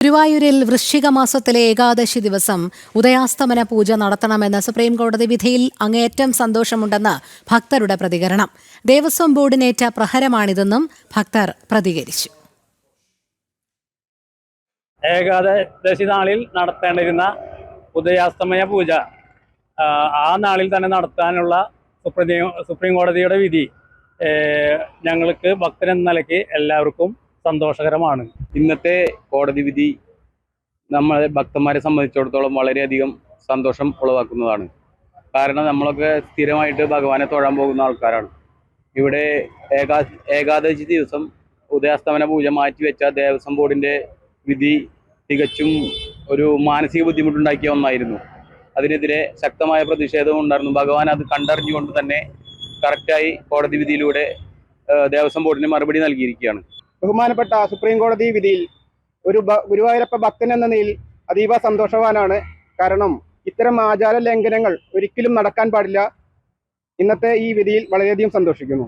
ഗുരുവായൂരിൽ വൃശ്ചിക മാസത്തിലെ ഏകാദശി ദിവസം ഉദയാസ്തമന പൂജ നടത്തണമെന്ന സുപ്രീം കോടതി വിധിയിൽ അങ്ങേയറ്റം സന്തോഷമുണ്ടെന്ന് ഭക്തരുടെ പ്രതികരണം. ദേവസ്വം ബോർഡിനേറ്റ പ്രഹരമാണിതെന്നും ഭക്തർ പ്രതികരിച്ചു. ഏകാദശി നാളിൽ നടത്തേണ്ടിരുന്ന ഉദയാസ്തമയ പൂജ ആ, നാളിൽ തന്നെ നടത്താനുള്ള സുപ്രീം കോടതിയുടെ വിധി ഞങ്ങൾക്ക് ഭക്തരെന്ന നിലയ്ക്ക് എല്ലാവർക്കും സന്തോഷകരമാണ്. ഇന്നത്തെ കോടതി വിധി നമ്മളെ ഭക്തന്മാരെ സംബന്ധിച്ചിടത്തോളം വളരെയധികം സന്തോഷം ഉളവാക്കുന്നതാണ്. കാരണം നമ്മളൊക്കെ സ്ഥിരമായിട്ട് ഭഗവാനെ തൊഴാൻ പോകുന്ന ആൾക്കാരാണ്. ഇവിടെ ഏകാ ഏകാദശി ദിവസം ഉദയാസ്തമന പൂജ മാറ്റിവെച്ച ദേവസ്വം ബോർഡിന്റെ വിധി തികച്ചും ഒരു മാനസിക ബുദ്ധിമുട്ടുണ്ടാക്കിയ ഒന്നായിരുന്നു. അതിനെതിരെ ശക്തമായ പ്രതിഷേധവും ഉണ്ടായിരുന്നു. ഭഗവാൻ അത് കണ്ടറിഞ്ഞുകൊണ്ട് തന്നെ കറക്റ്റായി കോടതി വിധിയിലൂടെ ദേവസ്വം ബോർഡിന് മറുപടി നൽകിയിരിക്കുകയാണ്. ബഹുമാനപ്പെട്ട സുപ്രീം കോടതി വിധിയിൽ ഒരു ഗുരുവായൂരപ്പ ഭക്തൻ എന്ന നിലയിൽ അതീവ സന്തോഷവാനാണ്. കാരണം ഇത്തരം ആചാര ലംഘനങ്ങൾ ഒരിക്കലും നടക്കാൻ പാടില്ല. ഇന്നത്തെ ഈ വിധിയിൽ വളരെയധികം സന്തോഷിക്കുന്നു.